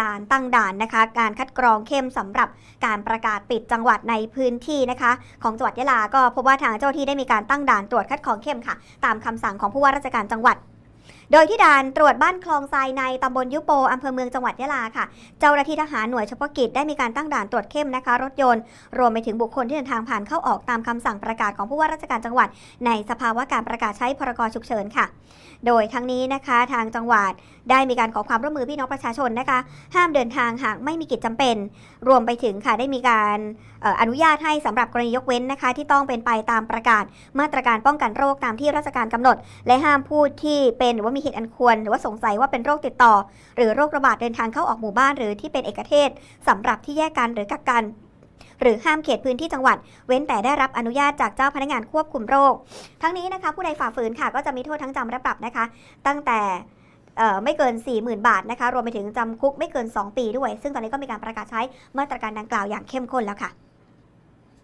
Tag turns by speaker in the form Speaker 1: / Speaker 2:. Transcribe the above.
Speaker 1: การตั้งด่านนะคะ การคัดกรองเข้มสำหรับการประกาศปิดจังหวัดในพื้นที่นะคะ ของจังหวัดยะลาก็พบว่าทางเจ้าหน้าที่ได้มีการตั้งด่านตรวจคัดกรองเข้มค่ะ ตามคำสั่งของผู้ว่าราชการจังหวัด โดยที่ด่านตรวจบ้านคลองทรายในตำบลยุโปอำเภอเมืองจังหวัดยะลาค่ะ เจ้าหน้าที่ทหารหน่วยเฉพาะกิจได้มีการตั้งด่านตรวจเข้มนะคะ รถยนต์ รวมไปถึงบุคคลที่เดินทางผ่านเข้าออกตามคำสั่งประกาศของผู้ว่าราชการจังหวัด ในสภาวะการประกาศใช้พรกฉุกเฉินค่ะ โดยทั้งนี้นะคะทางจังหวัดได้มีการขอความร่วมมือพี่น้องประชาชนนะคะ ห้ามเดินทางหากไม่มีกิจจำเป็น รวมไปถึงค่ะได้มีการอนุญาตให้สำหรับกรณียกเว้นนะคะ ที่ต้องเป็นไปตามประกาศ มาตรการป้องกันโรคตามที่ราชการกำหนด และห้ามผู้ที่เป็นหรือว่ามีเหตุอันควร หรือว่าสงสัยว่าเป็นโรคติดต่อ หรือโรคระบาดเดินทางเข้าออกหมู่บ้าน หรือที่เป็นเอกเทศสำหรับที่แยกกันหรือกักกันหรือห้ามเขตพื้นที่จังหวัด เว้นแต่ได้รับอนุญาตจากเจ้าพนักงานควบคุมโรค ทั้งนี้นะคะ ผู้ใดฝ่าฝืนค่ะ ก็จะมีโทษทั้งจำและปรับนะคะ ตั้งแต่ไม่เกิน 40,000 บาทนะคะ รวมไปถึงจำคุกไม่เกิน 2 ปีด้วย ซึ่งตอนนี้ก็มีการประกาศใช้มาตรการดังกล่าวอย่างเข้มข้นแล้วค่ะ